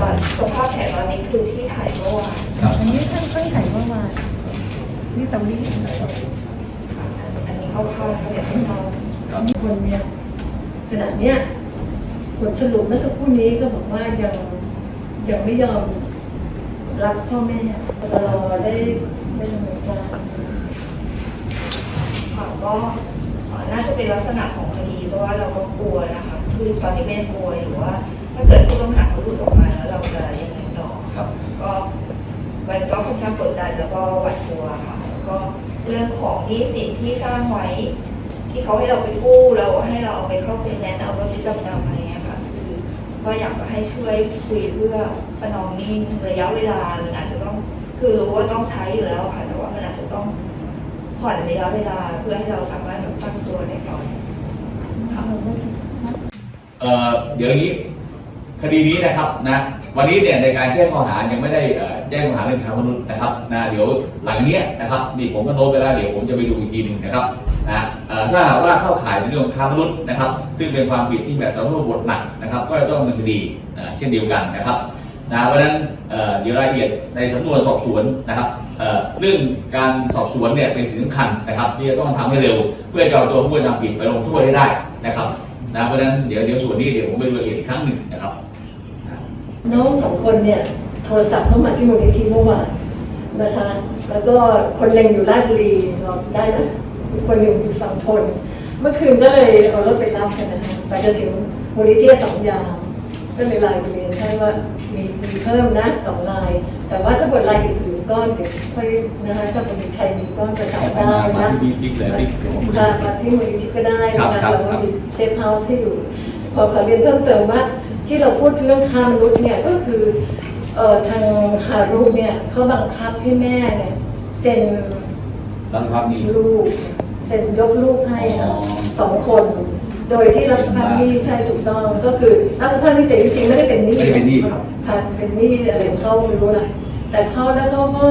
ตอนสภาพแผลตอนนี้คือที่ถ่ายเมื่อวานครับอันนี้ท่านเพิ่งถ่ายเมื่อวานนี่ตำนี้อันนี้เข้าข้างเขาเดี๋ยวให้เราครับคนเนี่ยขณะเนี้ยผลสรุปเมื่อสักครู่นี้ก็บอกว่ายังยังไม่ยอมรับพ่อแม่ตลอได้ได้ดำเนินการค่ะก็น่าจะเป็นลักษณะของคดีเพราะว่าเราก็กลัวนะคะคือตอนนี้ไม่ได้กลัวหรือว่าถ้าเกิด ผู้ต้องหาเขาหลุดออกมาแล้วเราจะยังไงต่อครับก็มันก็ค่อนข้างกดดันแล้วก็หวาดกลัวค่ะแล้วก็เรื่องของหนี้สินที่สร้างไว้ ที่เขาให้เราไปกู้แล้วให้เราเอาไปเข้าเป็นแนนซ์เอารถที่จำนำอะไรเงี้ยค่ะคือก็อยากจะให้ช่วยคุยเพื่อประนอมหนี้ระยะเวลาหรืออาจจะต้องคือรู้ว่าต้องใช้อยู่แล้วค่ะ แต่ว่ามันอาจจะต้องผ่อนระยะเวลาเพื่อให้เราสามารถตั้งตัวได้ก่อนค่ะเอ่อเดี๋ยวนี้ คดีนี้นะครับนะวันนี้เนี่ยในการแจ้งข้อหายังไม่ได้แจ้งข้อหาเรื่องค้ามนุษย์นะครับนะเดี๋ยวหลังเนี้ยนะครับนี่ผมก็โน้ตไปแล้วเดี๋ยวผมจะไปดูอีกทีหนึ่งนะครับนะถ้าหากว่าเข้าข่ายในเรื่องค้ามนุษย์นะครับ ซึ่งเป็นความผิดที่แบบต้องโทษบทหนักนะครับ ก็จะต้องดำเนินคดีเช่นเดียวกันนะครับนะเพราะฉะนั้นเอ่อเดี๋ยวรายละเอียดในสำนวนสอบสวนนะครับเรื่องการสอบสวนเนี่ยเป็นสิ่งสำคัญนะครับ ที่จะต้องทำให้เร็ว เพื่อจะเอาตัวผู้กระทำผิดไปลงโทษให้ได้นะครับ นะเพราะฉะนั้นเดี๋ยวเดี๋ยวส่วนนี้เดี๋ยวผมไปดูรายละเอียดอีกครั้งหนึ่งนะครับ น้องสองคนเนี่ยโทรศัพท์เข้ามาที่มูลนิธิเมื่อวานนะคะ แล้วก็คนหนึ่งอยู่ราชบุรีเราได้นะอีกคนหนึ่งอยู่ฝั่งทน เมื่อคืนก็เลยเอารถไปรับกันนะคะไปจนถึงมูลนิธิสองยาม ก็เลยไลน์ไปเรียนให้ว่ามีมีเพิ่มนะสองลาย แต่ว่าถ้าบทลายอื่นๆก็เดี๋ยวค่อยนะคะถ้าบทใครมีก็จะจับได้มานะที่บิ๊กเลยบิ๊กของผมเลยมามาที่มูลนิธิก็ได้ครันะบคะครับแล้วครัก็บมีเซฟเฮาส์ที่อยู่ขอขอเรียนเพิ่มเติมว่า ที่เราพูดเรื่องค้ามนุษย์เนี่ยก็คือเอ่อทางฮารุเนี่ยเขาบังคับให้แม่เนี่ยเซ็นบังคับนี่ลูกเซ็นยกลูกให้นะอ๋อสองคน โดยที่รับสภาพหนี้ใช่ถูกต้องก็คือรับสภาพหนี้แต่จริงๆไม่ได้เป็นหนี้ไม่ได้เป็นหนี้ครับ ค่ะเป็นหนี้อะไรของเขาไม่รู้นะแต่เขาแล้วเขาก็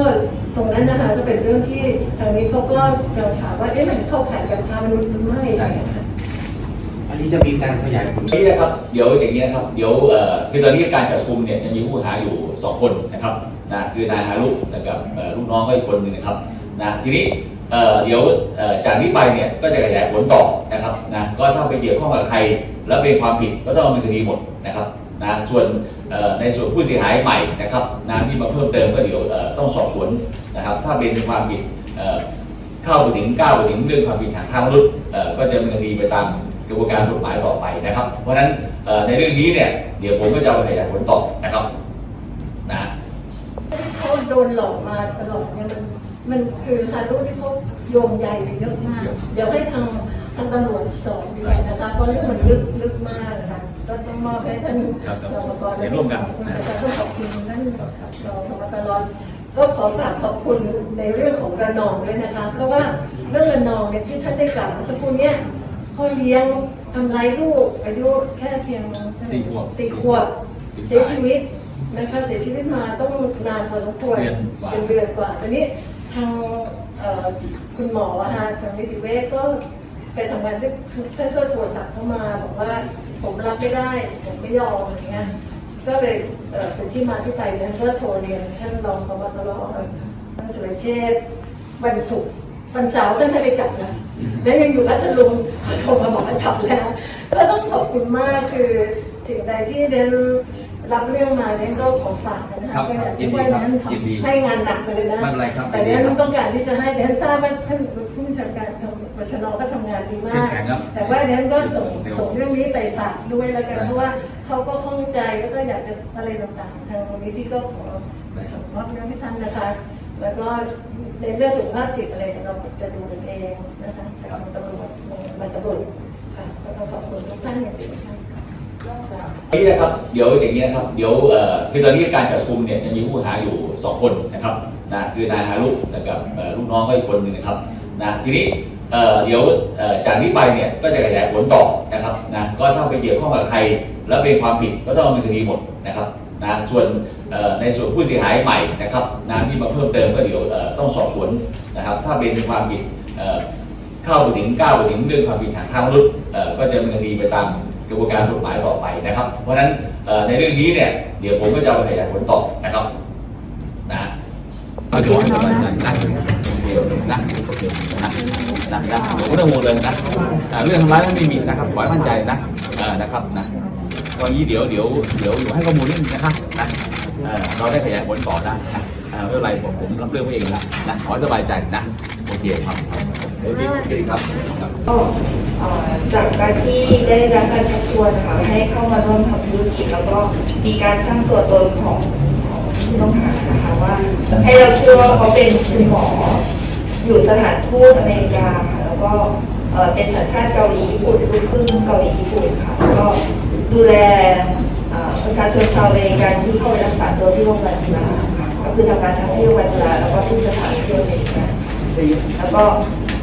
ตรงนั้นนะคะก็เป็นเรื่องที่ทางนี้เขาก็กำลังถามว่าเอ๊ะมันเข้าข่ายการค้ามนุษย์หรือไม่อะไรอย่างเงี้ยค่ะ อันนี้จะมีการขยายผล นี่นะครับเดี๋ยวอย่างนี้นะครับเดี๋ยวเอ่อคือตอนนี้การจับกุมเนี่ยยังมีผู้หาอยู่สองคนนะครับนะคือนายฮารุและกับเอ่อลูกน้องก็อีกคนหนึ่งนะครับนะทีนี้ เดี๋ยวจากนี้ไปเนี่ยก็จะขยายผลต่อนะครับนะก็ถ้าไปเกี่ยวข้องกับใคร แล้วเป็นความผิดก็ต้องดำเนินคดีหมดนะครับนะส่วนในส่วนผู้เสียหายใหม่นะครับนะที่มาเพิ่มเติมก็เดี๋ยวต้องสอบสวนนะครับถ้าเป็นความผิดเข้าไปถึงก้าวไปถึงเรื่องความผิดทางค้ามนุษย์ก็จะดำเนินคดีไปตามกระบวนการกฎหมายต่อไปนะครับ เพราะฉะนั้นในเรื่องนี้เนี่ยเดี๋ยวผมก็จะขยายผลต่อนะครับนะเขาโดนหลอกมาตลอดเนี่ยมัน มันคือฮารุที่เขาโยงใยไปเยอะมาก เดี๋ยวให้ทางทางตำรวจสอบดีกว่านะคะเพราะเรื่องมันลึกลึกมากนะคะก็ต้องมอบให้ท่านรับครับรองกรเดี๋ยวร่วมกันนะอาจารย์ต้องขอบคุณท่านรองพบตรก็ขอฝากขอบคุณในเรื่องของระนองด้วยนะคะเพราะว่าเรื่องระนองเนี่ยที่ท่านได้กล่าวสักครู่เนี้ยพ่อเลี้ยงทำร้ายลูกอายุแค่เพียงสี่ขวบสี่ขวบเสียชีวิตนะคะเสียชีวิตมาต้องนานพอสมควรเดือนกว่าเป็นเดือนกว่าตอนนี้ ทางคุณหมออะค่ะทางนิติเวชก็ไปทำงานที่ท่านก็โทรศัพท์เข้ามาบอกว่าผมรับไม่ได้ผมไม่ยอมอย่างเงี้ยก็เลยเป็นที่มาที่ไปนั้นก็โทรเรียนท่านรองพบตรท่านสุรเชษฐ์วันศุกร์วันเสาร์ท่านไปจับนะแล้วยังอยู่รัฐลุงโทรมาบอกว่าจับแล้ว ก็ต้องขอบคุณมากคือสิ่งใดที่เดน รับเรื่องมาเนี่ยก็ขอฝากกันนะครัคะบไม่อยากยินดีให้ครับนั้นยินดีให้งานหนักไปเลยนะไม่เป็นไรครับแต่ยินดีเนี้ครับต้องการที่จะให้เดนทราบว่าท่านผู้บัญชาการบชนก็ทำงานดีมาเข้กมแข็งครับแต่ว่าเดนก็ส่งเดี๋ยวส่งเรื่องนี้ไปฝากด้วยแล้วกันได้เพราะว่าเขาก็ข้องใจแล้วก็อยากจะอะไรต่างๆทางมูลนิธิก็ขอส่งมอบเรื่องให้ท่านนะคะ แล้วก็ในเรื่องสุขภาพจิตอะไรเราจะดูกันเองนะคะทางตำรวจมันตำรวจค่ะก็ต้องขอบคุณทุกท่านอย่างจริงจังค่ะ นี่นะครับเดี๋ยวอย่างนี้นะครับเดี๋ยวคือตอนนี้การจับกลุ่มเนี่ยยังมีผู้หาอยู่สองคนนะครับนะคือนายฮารุกับลูกน้องก็อีกคนหนึ่งนะครับนะทีนี้เดี๋ยวจากนี้ไปเนี่ยก็จะขยายผลต่อนะครับนะก็ถ้าไปเกี่ยวข้องกับใคร แล้วเป็นความผิดก็ต้องดำเนินคดีหมดนะครับนะส่วนในส่วนผู้เสียหายใหม่นะครับนะที่มาเพิ่มเติมก็เดี๋ยวต้องสอบสวนนะครับถ้าเป็นความผิดเข้าไปถึงก้าวไปถึงเรื่องความผิดทางค้ามนุษย์ก็จะดำเนินคดีไปตาม กระบวนการกฎหมายต่อไปนะครับ เพราะฉะนั้นในเรื่องนี้เนี่ยเดี๋ยวผมก็จะขยายผลต่อนะครับนะเอาเดี๋ยวให้สบายใจนะเดียวนะโอเคนะนะนะไม่ต้องห่วงเลยนะเรื่องทำร้ายไม่มีนะครับขอให้มั่นใจนะอ่านะครับนะวันนี้เดี๋ยวเดี๋ยวเดี๋ยวอยู่ให้ข้อมูลนิดนึงนะครับนะเราได้ขยายผลต่อนะอ่าไม่เป็นไรผมผมรับเรื่องไว้เองนะนะขอสบายใจนะโอเคครับ โอเคครับครับก็เอ่อจากการที่ได้รับการชักชวนนะคะให้เข้ามาร่วมทำธุรกิจ แล้วก็มีการสร้างตัวตนของของผู้ต้องหานะคะว่าให้เราเชื่อว่าเขาเป็นคุณหมอ อยู่สถานทูตอเมริกาค่ะแล้วก็เอ่อเป็นสัญชาติเกาหลีญี่ปุ่นลูกครึ่งเกาหลีญี่ปุ่นค่ะแล้วก็ดูแลเอ่อประชาชนชาวอเมริกันที่เข้าไปรักษาตัวที่โรงพยาบาลจุฬาค่ะก็คือทำงานทั้งที่โรงพยาบาลจุฬาแล้วก็ที่สถานที่อเมริกันแล้วก็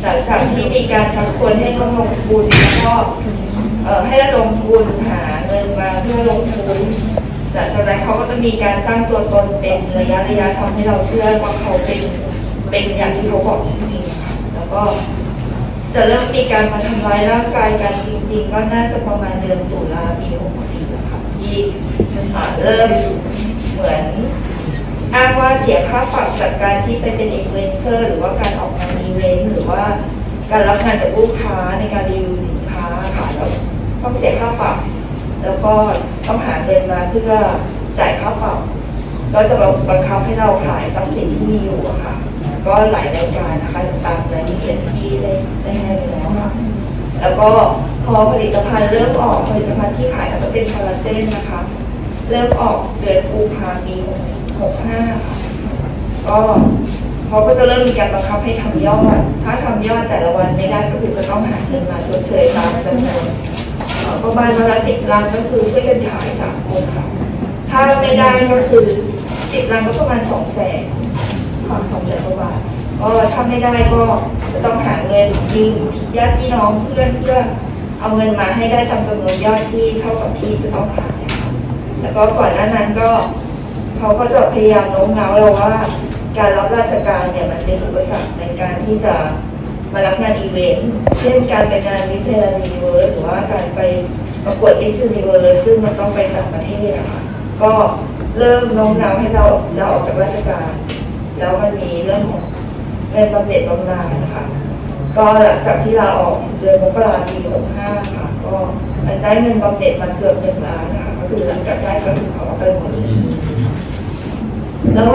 หลังจากที่มีการชักชวนให้ร่วมลงทุนแล้วก็เอ่อให้ระดมทุนหาเงินมาเพื่อลงทุนจากนั้นเขาก็จะมีการสร้างตัวตนเป็นระยะระยะทำให้เราเชื่อว่าเขาเป็นเป็นอย่างที่เขาบอกจริงๆค่ะแล้วก็จะเริ่มมีการมาทำร้ายร่างกายกันจริงๆก็น่าจะประมาณเดือนตุลาปี64แล้วค่ะที่อ่าเริ่มเหมือนอ้างว่าเสียค่าปรับจากการที่ไปเป็นอินฟลูเอนเซอร์หรือว่าการออก เวนต์หรือว่าการรับงานจากลูกค้าในการรีวิวสินค้าค่ะแล้วต้องเสียค่าปรับแล้วก็ต้องหาเงินมาเพื่อจ่ายค่าปรับก็จะบังคับให้เราขายทรัพย์สินที่มีอยู่อะค่ะ ก็หลายรายการนะคะตามรายละเอียดที่ได้ได้ให้ไปแล้วค่ะแล้วก็พอผลิตภัณฑ์เริ่มออกผลิตภัณฑ์ที่ขายก็จะเป็นคอลลาเจนนะคะ เริ่มออกเดือนกุมภาพันธ์ปี65ค่ะก็ เขาก็จะเริ่มมีการบังคับให้ทำยอด ถ้าทำยอดแต่ละวันไม่ได้ก็คือจะต้องหาเงินมาชดเชยตามจำนวนประมาณวันละสิบลังก็คือช่วยกันขายสามคนค่ะ ถ้าไม่ได้ก็คือสิบลังก็ประมาณสองแสนความสองแสนกว่าบาทก็ถ้าไม่ได้ก็จะต้องหาเงินยืมญาติพี่น้องเพื่อนเพื่อเอาเงินมาให้ได้ตามจำนวนยอดที่เท่ากับที่จะต้องขายแล้วก็ก่อนหน้านั้นก็ เขาก็จะพยายามโน้มน้าวเราว่า การรับราชการเนี่ยมันเป็นอุปสรรคในการที่จะมารับงานอีเวนต์เช่นการไปงานวิเทอร์นิเวิร์สหรือว่าการไปประกวดที่ชูนิเวิร์สซึ่งมันต้องไปต่างประเทศอะคะก็เริ่มโน้มน้าวให้เราเราออกจากราชการ แล้วมันมีเรื่องของเงินบำเหน็จบำนาญนะคะก็หลังจากที่ลาออกเดือนมกราปี65ค่ะ ก็มันได้เงินบำเหน็จมาเกือบหนึ่งล้านนะคะก็คือหลังจากได้ก็คือเขาเอาไปหมดเลยระหว่าง